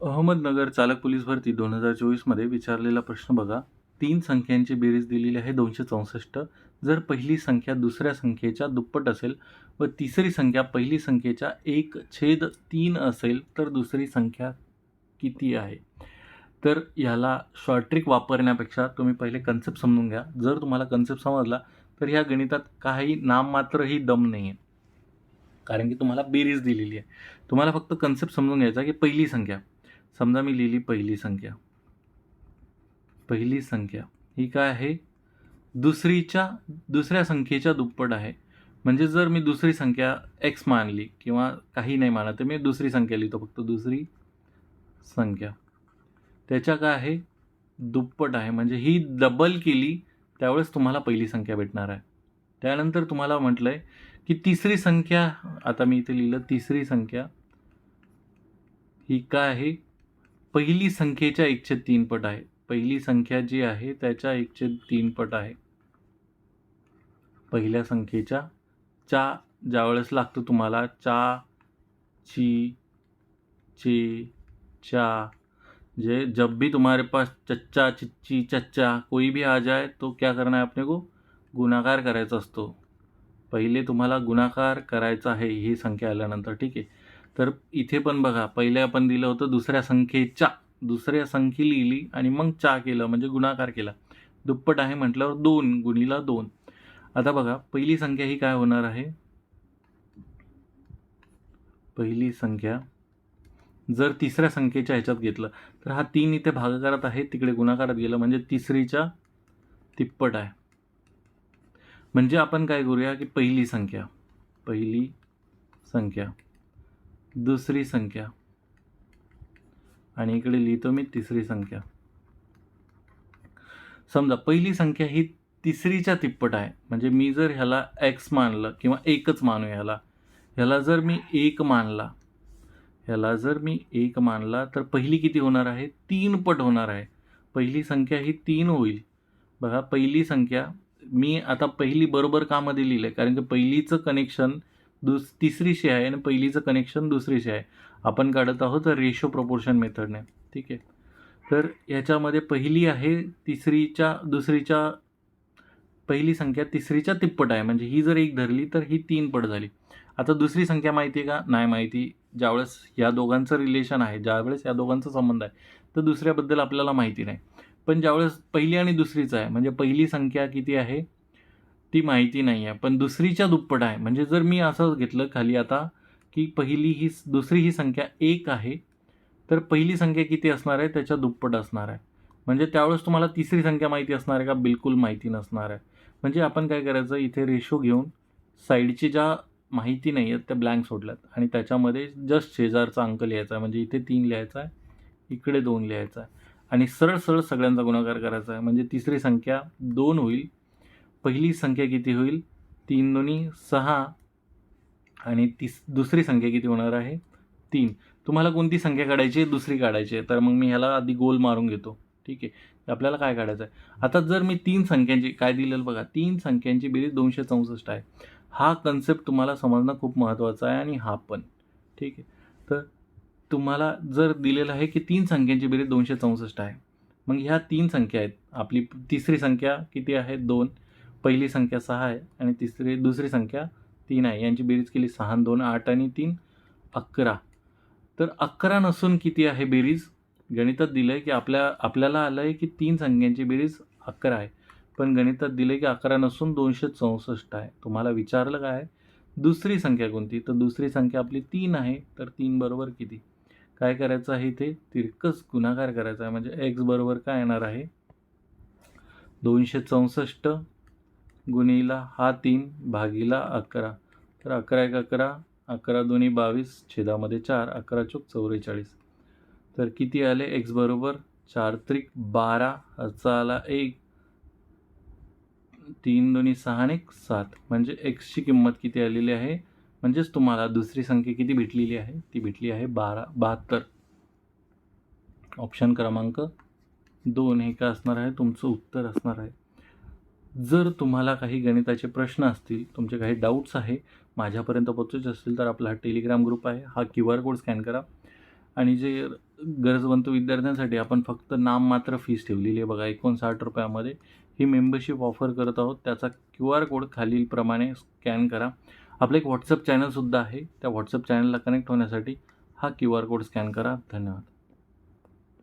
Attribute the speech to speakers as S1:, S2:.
S1: अहमदनगर चालक पोलीस भरती दोन हजार चोवीसमध्ये विचारलेला प्रश्न बघा. तीन संख्यांची बेरीज दिलेली आहे दोनशे चौसष्ट. जर पहिली संख्या दुसऱ्या संख्येच्या दुप्पट असेल व तिसरी संख्या पहिली संख्येच्या एक छेद तीन असेल तर दुसरी संख्या किती आहे? तर ह्याला शॉर्ट ट्रिक वापरण्यापेक्षा तुम्ही पहिले कन्सेप्ट समजून घ्या. जर तुम्हाला कन्सेप्ट समजला तर ह्या गणितात काही नाममात्रही दम नाही आहे कारण की तुम्हाला बेरीज दिलेली आहे. तुम्हाला फक्त कन्सेप्ट समजून घ्यायचा की पहिली संख्या. समजा मी लिहिली पहिली संख्या. पहिली संख्या. ही काय आहे? दुसरीच्या दुसऱ्या संख्येच्या दुप्पट आहे. म्हणजे जर मी दुसरी संख्या एक्स मानली किंवा काही नाही मानत तर मी दुसरी संख्या लिहितो फक्त दुसरी संख्या. त्याच्या काय आहे? दुप्पट आहे. म्हणजे ही डबल केली त्यावेळेस तुम्हाला पहिली संख्या भेटणार आहे. त्यानंतर तुम्हाला म्हटलं आहे की तिसरी संख्या आता मी इथे लिहिलं तिसरी संख्या. ही काय आहे? पहिली संख्येच्या एकशे तीन पट आहे. पहिली संख्या जी आहे त्याच्या एकशे तीन पट आहे. पहिल्या संख्येच्या चा ज्यावेळेस लागतो तुम्हाला चा ची चे चा जे जब भी तुम्हारे पास चच्चा चिच्ची चच्चा कोई भी आ जाए तो क्या करना है अपने को? गुणाकार करायचा असतो. पहिले तुम्हाला गुणाकार करायचा आहे ही संख्या आल्यानंतर ठीक आहे? तर इथे पण बघा पहिले आपण दिलं होतं दुसऱ्या संख्येच्या दुसऱ्या संख्ये लिहिली आणि मग चा केलं म्हणजे गुणाकार केला. दुप्पट आहे म्हटल्यावर दोन गुणीला दोन. आता बघा पहिली संख्या ही काय होणार आहे? पहिली संख्या जर तिसऱ्या संख्येच्या ह्याच्यात घेतलं तर हा तीन इथे भागाकारात आहे तिकडे गुणाकारात गेलं म्हणजे तिसरीच्या तिप्पट आहे. म्हणजे आपण काय करूया की पहिली संख्या पहिली संख्या. दुसरी संख्या. आणि इकडे लिहितो मी तिसरी संख्या. समजा पहिली संख्या ही तिसरीच्या तिप्पट आहे. म्हणजे मी जर ह्याला एक्स मानलं किंवा एकच मानू ह्याला. ह्याला जर मी एक मानला ह्याला जर मी एक मानला तर पहिली किती होणार आहे? तीन पट होणार आहे. पहिली संख्या ही तीन होईल. बघा पहिली संख्या मी आता पहिली बरोबर कामध्ये लिहिलं आहे कारण की पहिलीचं कनेक्शन दुस तिसरीशी आहे आणि पहिलीचं कनेक्शन दुसरीशी आहे. आपण काढत आहोत रेशो प्रपोर्शन मेथडने ठीक आहे? तर ह्याच्यामध्ये पहिली आहे तिसरीच्या दुसरीच्या पहिली संख्या तिसरीच्या तिप्पट आहे. म्हणजे ही जर एक धरली तर ही तीन पट झाली. आता दुसरी संख्या माहिती आहे का? नाही माहिती. ज्यावेळेस या दोघांचं रिलेशन आहे ज्यावेळेस या दोघांचा संबंध आहे तर दुसऱ्याबद्दल आपल्याला माहिती नाही. पण ज्यावेळेस पहिली आणि दुसरीचं आहे म्हणजे पहिली संख्या किती आहे? ती माहिती नाही आहे. पण दुसरीच्या दुप्पट आहे. म्हणजे जर मी असं घेतलं खाली आता की पहिली ही दुसरी ही संख्या एक आहे तर पहिली संख्या किती असणार आहे? त्याच्या दुप्पट असणार आहे. म्हणजे त्यावेळेस तुम्हाला तिसरी संख्या माहिती असणार आहे का? बिलकुल माहिती नसणार आहे. म्हणजे आपण काय करायचं? इथे रेशो घेऊन साईडची ज्या माहिती नाही आहेत त्या ब्लँक सोडल्यात. आणि त्याच्यामध्ये जस्ट शेजारचा अंक लिहायचा आहे. म्हणजे इथे तीन लिहायचा आहे इकडे दोन लिहायचा आहे. आणि सरळ सरळ सगळ्यांचा गुणाकार करायचा आहे. म्हणजे तिसरी संख्या दोन होईल पहिली संख्या किती होईल? तीन दोन्ही सहा. आणि तीस दुसरी संख्या किती होणार आहे? तीन. तुम्हाला कोणती संख्या काढायची आहे? दुसरी काढायची आहे. तर मग मी ह्याला आधी गोल मारून घेतो. ठीक आहे? आपल्याला काय काढायचं आहे? आता जर मी तीन संख्यांची काय दिलेलं बघा? तीन संख्यांची बेरीज दोनशे चौसष्ट आहे. हा कन्सेप्ट तुम्हाला समजणं खूप महत्त्वाचा आहे आणि हा पण. ठीक आहे? तर तुम्हाला जर दिलेलं आहे की तीन संख्यांची बेरीज दोनशे चौसष्ट आहे. मग ह्या तीन संख्या आहेत. आपली तिसरी संख्या किती आहे? दोन. पहिली संख्या सहा आहे आणि तिसरी दुसरी संख्या तीन आहे. यांची बेरीज केली सहा दोन आठ आणि तीन अकरा. तर अकरा नसून किती आहे बेरीज? गणितात दिलं आहे की आपल्या आपल्याला आलं आहे की तीन संख्यांची बेरीज अकरा आहे. पण गणितात दिलं आहे की अकरा नसून दोनशे चौसष्ट आहे. तुम्हाला विचारलं काय? दुसरी संख्या कोणती? तर दुसरी संख्या आपली तीन आहे. तर तीन बरोबर किती? काय करायचं आहे इथे? तिरकस गुणाकार करायचा आहे. म्हणजे एक्स बरोबर काय येणार आहे? दोनशे चौसष्ट गुणीला हा तीन भागीला अकरा. तर अकरा एक अकरा अकरा दोन्ही बावीस छेदामध्ये चार अकरा चौक चौवेचाळीस. तर किती आले? एक्स बरोबर चार त्रिक बारा ह्याचा आला एक. तीन दोन्ही सहा आणि एक सात. म्हणजे एक्सची किंमत किती आलेली आहे? म्हणजेच तुम्हाला दुसरी संख्या किती भेटलेली आहे? ती भेटली आहे बारा बहात्तर. ऑप्शन क्रमांक दोन. हे का असणार आहे? तुमचं उत्तर असणार आहे. जर तुम्हाला काही गणिताचे प्रश्न असतील तुमचे काही डाऊट्स आहे माझ्यापर्यंत पोहोचायचे असतील तर आपला हा टेलिग्राम ग्रुप आहे हा क्यू आर कोड स्कॅन करा. आणि जे गरजवंत विद्यार्थ्यांसाठी आपण फक्त नाम मात्र फीस ठेवलेली आहे बघा एकोणसाठ रुपयामध्ये. ही मेंबरशिप ऑफर करत आहोत त्याचा क्यू आर कोड खालीलप्रमाणे स्कॅन करा. आपलं एक व्हॉट्सअप चॅनलसुद्धा आहे त्या व्हॉट्सअप चॅनलला कनेक्ट होण्यासाठी हा क्यू आर कोड स्कॅन करा. धन्यवाद.